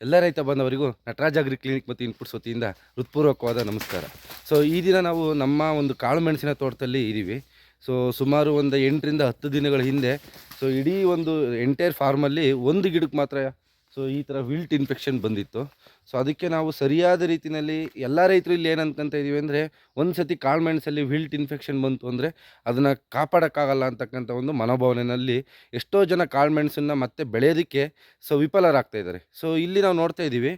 ಎಲ್ಲ ರೈತ ಬಂದವರಿಗೂ ನಟರಾಜ್ ಅಗ್ರಿ ಕ್ಲಿನಿಕ್ ಮತ್ತು ಇನ್ಪುಟ್ಸ್ ವತಿಯಿಂದ ಹೃತ್ಪೂರ್ವಕವಾದ ನಮಸ್ಕಾರ. ಸೊ ಈ ದಿನ ನಾವು ನಮ್ಮ ಒಂದು ಕಾಳು ಮೆಣಸಿನ ತೋಟದಲ್ಲಿ ಇದ್ದೀವಿ ಸೊ ಸುಮಾರು ಒಂದು ಎಂಟರಿಂದ ಹತ್ತು ದಿನಗಳ ಹಿಂದೆ ಸೊ ಇಡೀ ಒಂದು ಎಂಟೈರ್ ಫಾರ್ಮಲ್ಲಿ ಒಂದು ಗಿಡಕ್ಕೆ ಮಾತ್ರ ಸೊ ಈ ಥರ ವಿಲ್ಟ್ ಇನ್ಫೆಕ್ಷನ್ ಬಂದಿತ್ತು. ಸೊ ಅದಕ್ಕೆ ನಾವು ಸರಿಯಾದ ರೀತಿಯಲ್ಲಿ ಎಲ್ಲ ರೈತರು ಇಲ್ಲಿ ಏನಂತಂತ ಇದ್ದೀವಿ ಅಂದರೆ ಒಂದು ಸತಿ ಕಾಳುಮೆಣಸಲ್ಲಿ ವಿಲ್ಟ್ ಇನ್ಫೆಕ್ಷನ್ ಬಂತು ಅಂದರೆ, ಅದನ್ನು ಕಾಪಾಡೋಕ್ಕಾಗಲ್ಲ ಅಂತಕ್ಕಂಥ ಒಂದು ಮನೋಭಾವನೆಯಲ್ಲಿ ಎಷ್ಟೋ ಜನ ಕಾಳು ಮೆಣಸನ್ನು ಮತ್ತೆ ಬೆಳೆಯೋದಕ್ಕೆ ಸೊ ವಿಫಲರಾಗ್ತಾ ಇದ್ದಾರೆ. ಸೊ ಇಲ್ಲಿ ನಾವು ನೋಡ್ತಾ ಇದ್ದೀವಿ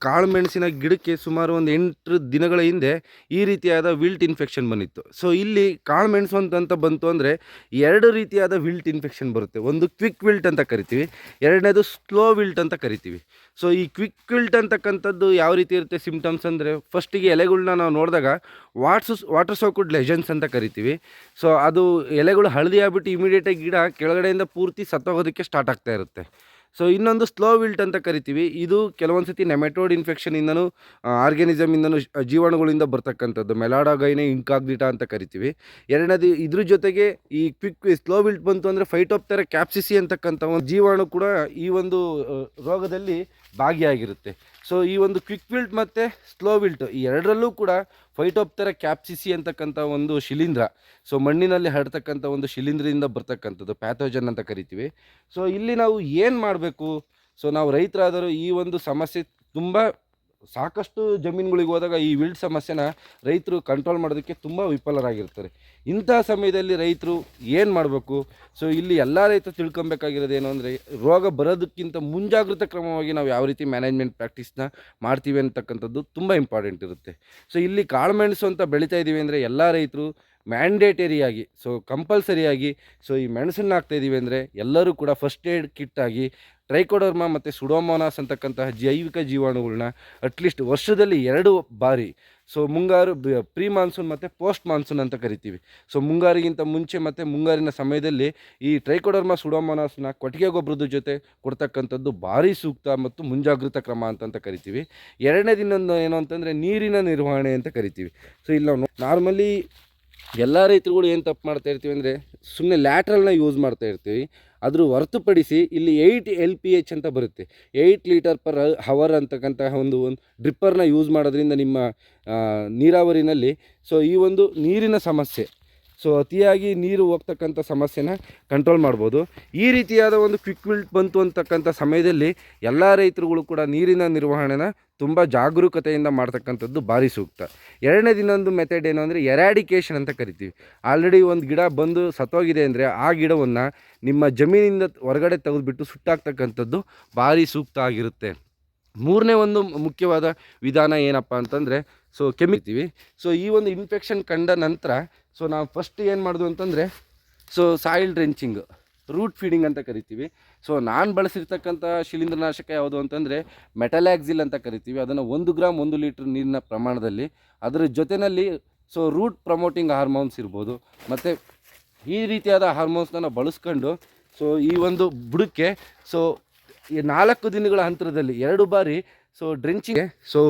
ಕಾಳು ಮೆಣಸಿನ ಗಿಡಕ್ಕೆ ಸುಮಾರು ಒಂದು ಎಂಟು ದಿನಗಳ ಹಿಂದೆ ಈ ರೀತಿಯಾದ ವಿಲ್ಟ್ ಇನ್ಫೆಕ್ಷನ್ ಬಂದಿತ್ತು. ಸೊ, ಇಲ್ಲಿ ಕಾಳುಮೆಣಸು ಅಂತಂತ ಬಂತು ಅಂದರೆ ಎರಡು ರೀತಿಯಾದ ವಿಲ್ಟ್ ಇನ್ಫೆಕ್ಷನ್ ಬರುತ್ತೆ. ಒಂದು ಕ್ವಿಕ್ ವಿಲ್ಟ್ ಅಂತ ಕರಿತೀವಿ, ಎರಡನೇದು ಸ್ಲೋ ವಿಲ್ಟ್ ಅಂತ ಕರಿತೀವಿ. ಸೊ, ಈ ಕ್ವಿಕ್ ವಿಲ್ಟ್ ಅಂತಕ್ಕಂಥದ್ದು ಯಾವ ರೀತಿ ಇರುತ್ತೆ ಸಿಮ್ಟಮ್ಸ್ ಅಂದರೆ ಫಸ್ಟಿಗೆ ಎಲೆಗಳನ್ನ ನಾವು ನೋಡಿದಾಗ ವಾಟ್ಸ್ ವಾಟರ್ ಸೋಕುಡ್ ಲೆಜನ್ಸ್ ಅಂತ ಕರಿತೀವಿ. ಸೊ, ಅದು ಎಲೆಗಳು ಹಳದಿ ಆಗ್ಬಿಟ್ಟು ಇಮಿಡಿಯೇಟಾಗಿ ಗಿಡ ಕೆಳಗಡೆಯಿಂದ ಪೂರ್ತಿ ಸತ್ತೋಗೋದಕ್ಕೆ ಸ್ಟಾರ್ಟ್ ಆಗ್ತಾ ಇರುತ್ತೆ. ಸೊ, ಇನ್ನೊಂದು ಸ್ಲೋ ವಿಲ್ಟ್ ಅಂತ ಕರಿತೀವಿ. ಇದು ಕೆಲವೊಂದು ಸತಿ ನೆಮೆಟೋಡ್ ಇನ್ಫೆಕ್ಷನಿಂದನೂ ಆರ್ಗ್ಯಾನಿಸಮಿಂದನೂ ಜೀವಾಣುಗಳಿಂದ ಬರ್ತಕ್ಕಂಥದ್ದು. ಮೆಲಾಡಾಗೈನೆ ಇಂಕಾಗ್ನಿಟಾ ಅಂತ ಕರಿತೀವಿ. ಎರಡನೇದು, ಇದ್ರ ಜೊತೆಗೆ ಈ ಕ್ವಿಕ್ ಸ್ಲೋ ವಿಲ್ಟ್ ಬಂತು ಅಂದರೆ ಫೈಟೋಪ್ತರ ಕ್ಯಾಪ್ಸಿಸಿ ಅಂತಕ್ಕಂಥ ಒಂದು ಜೀವಾಣು ಕೂಡ ಈ ಒಂದು ರೋಗದಲ್ಲಿ ಭಾಗಿಯಾಗಿರುತ್ತೆ. ಸೊ ಈ ಒಂದು ಕ್ವಿಕ್ ವಿಲ್ಟ್ ಮತ್ತು ಸ್ಲೋ ವಿಲ್ಟ್ ಈ ಎರಡರಲ್ಲೂ ಕೂಡ ಫೈಟೋಪ್ತರ ಕ್ಯಾಪ್ಸಿಸಿ ಅಂತಕ್ಕಂಥ ಒಂದು ಶಿಲೀಂಧ್ರ. ಸೊ ಮಣ್ಣಿನಲ್ಲಿ ಹರಡ್ತಕ್ಕಂಥ ಒಂದು ಶಿಲೀಂಧ್ರದಿಂದ ಬರ್ತಕ್ಕಂಥದ್ದು ಪ್ಯಾಥೋಜನ್ ಅಂತ ಕರಿತೀವಿ. ಸೊ ಇಲ್ಲಿ ನಾವು ಏನು ಮಾಡಬೇಕು? ಸೊ ನಾವು ರೈತರಾದರೂ ಈ ಒಂದು ಸಮಸ್ಯೆ ತುಂಬ ಸಾಕಷ್ಟು ಜಮೀನುಗಳಿಗೆ ಹೋದಾಗ ಈ ವಿಲ್ಡ್ ಸಮಸ್ಯೆನ ರೈತರು ಕಂಟ್ರೋಲ್ ಮಾಡೋದಕ್ಕೆ ತುಂಬ ವಿಫಲರಾಗಿರ್ತಾರೆ. ಇಂಥ ಸಮಯದಲ್ಲಿ ರೈತರು ಏನು ಮಾಡಬೇಕು? ಸೊ ಇಲ್ಲಿ ಎಲ್ಲ ರೈತರು ತಿಳ್ಕೊಬೇಕಾಗಿರೋದು ಏನು ಅಂದರೆ, ರೋಗ ಬರೋದಕ್ಕಿಂತ ಮುಂಜಾಗ್ರತಾ ಕ್ರಮವಾಗಿ ನಾವು ಯಾವ ರೀತಿ ಮ್ಯಾನೇಜ್ಮೆಂಟ್ ಪ್ರಾಕ್ಟೀಸ್ನ ಮಾಡ್ತೀವಿ ಅಂತಕ್ಕಂಥದ್ದು ತುಂಬ ಇಂಪಾರ್ಟೆಂಟ್ ಇರುತ್ತೆ. ಸೊ ಇಲ್ಲಿ ಕಾಳುಮೆಣಸು ಅಂತ ಬೆಳೀತಾ ಇದ್ದೀವಿ ಅಂದರೆ ಎಲ್ಲ ರೈತರು ಮ್ಯಾಂಡೇಟರಿಯಾಗಿ ಸೊ ಕಂಪಲ್ಸರಿಯಾಗಿ ಸೊ ಈ ಮೆಣಸನ್ನು ಹಾಕ್ತಾ ಇದ್ದೀವಿ ಅಂದರೆ ಎಲ್ಲರೂ ಕೂಡ ಫಸ್ಟ್ ಏಡ್ ಕಿಟ್ಟಾಗಿ ಟ್ರೈಕೋಡರ್ಮಾ ಮತ್ತು ಸುಡೋಮೋನಾಸ್ ಅಂತಕ್ಕಂತಹ ಜೈವಿಕ ಜೀವಾಣುಗಳನ್ನ ಅಟ್ಲೀಸ್ಟ್ ವರ್ಷದಲ್ಲಿ ಎರಡು ಬಾರಿ. ಸೊ ಮುಂಗಾರು ಪ್ರೀ ಮಾನ್ಸೂನ್ ಮತ್ತು ಪೋಸ್ಟ್ ಮಾನ್ಸೂನ್ ಅಂತ ಕರಿತೀವಿ. ಸೊ ಮುಂಗಾರಿಗಿಂತ ಮುಂಚೆ ಮತ್ತು ಮುಂಗಾರಿನ ಸಮಯದಲ್ಲಿ ಈ ಟ್ರೈಕೋಡರ್ಮಾ ಸುಡೋಮೋನಾಸ್ನ ಕೊಟ್ಟಿಗೆ ಗೊಬ್ಬರದ ಜೊತೆ ಕೊಡ್ತಕ್ಕಂಥದ್ದು ಭಾರಿ ಸೂಕ್ತ ಮತ್ತು ಮುಂಜಾಗೃತ ಕ್ರಮ ಅಂತಂತ ಕರಿತೀವಿ. ಎರಡನೇ ದಿನ ಏನು ಅಂತಂದರೆ ನೀರಿನ ನಿರ್ವಹಣೆ ಅಂತ ಕರಿತೀವಿ. ಸೊ ಇಲ್ಲಿ ನಾರ್ಮಲಿ ಎಲ್ಲ ರೈತರುಗಳು ಏನು ತಪ್ಪು ಮಾಡ್ತಾ ಇರ್ತೀವಿ ಅಂದರೆ ಸುಮ್ಮನೆ ಲ್ಯಾಟ್ರಲ್ನ ಯೂಸ್ ಮಾಡ್ತಾ ಇರ್ತೀವಿ. ಅದ್ರ ಹೊರತುಪಡಿಸಿ ಇಲ್ಲಿ ಏಯ್ಟ್ ಎಲ್ ಪಿ ಎಚ್ ಅಂತ ಬರುತ್ತೆ. ಏಯ್ಟ್ ಲೀಟರ್ ಪರ್ ಹವರ್ ಅಂತಕ್ಕಂತಹ ಒಂದು ಒಂದು ಡ್ರಿಪ್ಪರ್ನ ಯೂಸ್ ಮಾಡೋದ್ರಿಂದ ನಿಮ್ಮ ನೀರಾವರಿನಲ್ಲಿ. ಸೊ ಈ ಒಂದು ನೀರಿನ ಸಮಸ್ಯೆ ಸೊ ಅತಿಯಾಗಿ ನೀರು ಹೋಗ್ತಕ್ಕಂಥ ಸಮಸ್ಯೆನ ಕಂಟ್ರೋಲ್ ಮಾಡ್ಬೋದು. ಈ ರೀತಿಯಾದ ಒಂದು ಕ್ವಿಕ್ ವಿಲ್ಟ್ ಬಂತು ಅಂತಕ್ಕಂಥ ಸಮಯದಲ್ಲಿ ಎಲ್ಲ ರೈತರುಗಳು ಕೂಡ ನೀರಿನ ನಿರ್ವಹಣೆನ ತುಂಬ ಜಾಗರೂಕತೆಯಿಂದ ಮಾಡ್ತಕ್ಕಂಥದ್ದು ಭಾರಿ ಸೂಕ್ತ. ಎರಡನೇ ದಿನೊಂದು ಮೆಥಡ್ ಏನು ಅಂದರೆ ಎರಾಡಿಕೇಷನ್ ಅಂತ ಕರಿತೀವಿ. ಆಲ್ರೆಡಿ ಒಂದು ಗಿಡ ಬಂದು ಸತ್ತೋಗಿದೆ ಅಂದರೆ ಆ ಗಿಡವನ್ನು ನಿಮ್ಮ ಜಮೀನಿಂದ ಹೊರಗಡೆ ತೆಗೆದುಬಿಟ್ಟು ಸುಟ್ಟಾಗ್ತಕ್ಕಂಥದ್ದು ಭಾರಿ ಸೂಕ್ತ ಆಗಿರುತ್ತೆ. ಮೂರನೇ ಒಂದು ಮುಖ್ಯವಾದ ವಿಧಾನ ಏನಪ್ಪ ಅಂತಂದರೆ ಸೊ ಕೆಮ್ಮಿತೀವಿ ಸೊ ಈ ಒಂದು ಇನ್ಫೆಕ್ಷನ್ ಕಂಡ ನಂತರ ಸೊ ನಾವು ಫಸ್ಟ್ ಏನು ಮಾಡೋದು ಅಂತಂದರೆ so soil drenching root feeding ಅಂತ ಕರಿತೀವಿ. ಸೊ ನಾನು ಬಳಸಿರ್ತಕ್ಕಂಥ ಶಿಲೀಂಧ್ರನಾಶಕ ಯಾವುದು ಅಂತಂದರೆ ಮೆಟಲ್ಯಾಕ್ಸಿಲ್ ಅಂತ ಕರಿತೀವಿ. ಅದನ್ನು ಒಂದು ಗ್ರಾಮ್ ಒಂದು ಲೀಟ್ರ್ ನೀರಿನ ಪ್ರಮಾಣದಲ್ಲಿ. ಅದರ ಜೊತೆಯಲ್ಲಿ ಸೊ ರೂಟ್ ಪ್ರಮೋಟಿಂಗ್ ಹಾರ್ಮೋನ್ಸ್ ಇರ್ಬೋದು. ಮತ್ತು ಈ ರೀತಿಯಾದ ಹಾರ್ಮೋನ್ಸ್ನ ನಾವು ಬಳಸ್ಕೊಂಡು ಸೊ ಈ ಒಂದು ಬುಡಕ್ಕೆ ಸೊ ಈ ನಾಲ್ಕು ದಿನಗಳ ಅಂತರದಲ್ಲಿ ಎರಡು ಬಾರಿ ಸೊ ಡ್ರಿಂಚಿಂಗ್ ಸೊ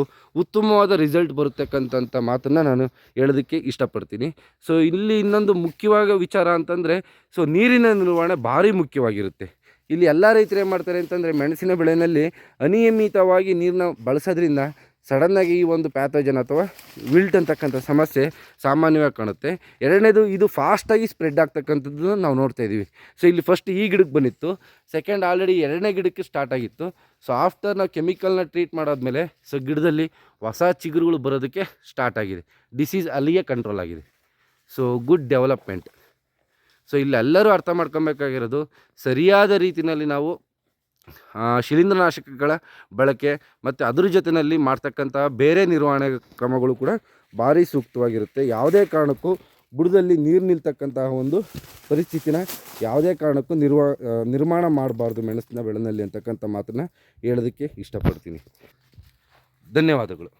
ಉತ್ತಮವಾದ ರಿಸಲ್ಟ್ ಬರತಕ್ಕಂಥ ಮಾತನ್ನು ನಾನು ಹೇಳೋದಕ್ಕೆ ಇಷ್ಟಪಡ್ತೀನಿ. ಸೊ ಇಲ್ಲಿ ಇನ್ನೊಂದು ಮುಖ್ಯವಾದ ವಿಚಾರ ಅಂತಂದರೆ ಸೊ ನೀರಿನ ನಿರ್ವಹಣೆ ಭಾರಿ ಮುಖ್ಯವಾಗಿರುತ್ತೆ. ಇಲ್ಲಿ ಎಲ್ಲ ರೈತರು ಏನು ಮಾಡ್ತಾರೆ ಅಂತಂದರೆ, ಮೆಣಸಿನ ಬೆಳೆಯಲ್ಲಿ ಅನಿಯಮಿತವಾಗಿ ನೀರನ್ನ ಬಳಸೋದ್ರಿಂದ ಸಡನ್ನಾಗಿ ಈ ಒಂದು ಪ್ಯಾಥೋಜನ್ ಅಥವಾ ವಿಲ್ಟ್ ಅಂತಕ್ಕಂಥ ಸಮಸ್ಯೆ ಸಾಮಾನ್ಯವಾಗಿ ಕಾಣುತ್ತೆ. ಎರಡನೇದು, ಇದು ಫಾಸ್ಟಾಗಿ ಸ್ಪ್ರೆಡ್ ಆಗ್ತಕ್ಕಂಥದ್ದು ನಾವು ನೋಡ್ತಾ ಇದ್ದೀವಿ. ಸೊ ಇಲ್ಲಿ ಫಸ್ಟ್ ಈ ಗಿಡಕ್ಕೆ ಬಂದಿತ್ತು. ಸೆಕೆಂಡ್ ಆಲ್ರೆಡಿ ಎರಡನೇ ಗಿಡಕ್ಕೆ ಸ್ಟಾರ್ಟ್ ಆಗಿತ್ತು. ಸೊ ಆಫ್ಟರ್ ನಾವು ಕೆಮಿಕಲ್ನ ಟ್ರೀಟ್ ಮಾಡಾದ್ಮೇಲೆ ಸೊ ಗಿಡದಲ್ಲಿ ಹೊಸ ಚಿಗುರುಗಳು ಬರೋದಕ್ಕೆ ಸ್ಟಾರ್ಟ್ ಆಗಿದೆ. ಡಿಸೀಸ್ ಅಲ್ಲಿಗೆ ಕಂಟ್ರೋಲ್ ಆಗಿದೆ. ಸೊ ಗುಡ್ ಡೆವಲಪ್ಮೆಂಟ್ ಸೊ ಇಲ್ಲೆಲ್ಲರೂ ಅರ್ಥ ಮಾಡ್ಕೊಬೇಕಾಗಿರೋದು, ಸರಿಯಾದ ರೀತಿಯಲ್ಲಿ ನಾವು ಶಿಲೀಂಧ್ರನಾಶಕಗಳ ಬಳಕೆ ಮತ್ತು ಅದ್ರ ಜೊತೆಯಲ್ಲಿ ಮಾಡ್ತಕ್ಕಂಥ ಬೇರೆ ನಿರ್ವಹಣೆ ಕ್ರಮಗಳು ಕೂಡ ಭಾರಿ ಸೂಕ್ತವಾಗಿರುತ್ತೆ. ಯಾವುದೇ ಕಾರಣಕ್ಕೂ ಬುಡದಲ್ಲಿ ನೀರು ನಿಲ್ತಕ್ಕಂತಹ ಒಂದು ಪರಿಸ್ಥಿತಿನ ಯಾವುದೇ ಕಾರಣಕ್ಕೂ ನಿರ್ವ ನಿರ್ಮಾಣ ಮಾಡಬಾರ್ದು ಮೆಣಸಿನ ಬೆಳೆನಲ್ಲಿ ಅಂತಕ್ಕಂಥ ಮಾತನ್ನು ಹೇಳೋದಕ್ಕೆ ಇಷ್ಟಪಡ್ತೀನಿ. ಧನ್ಯವಾದಗಳು.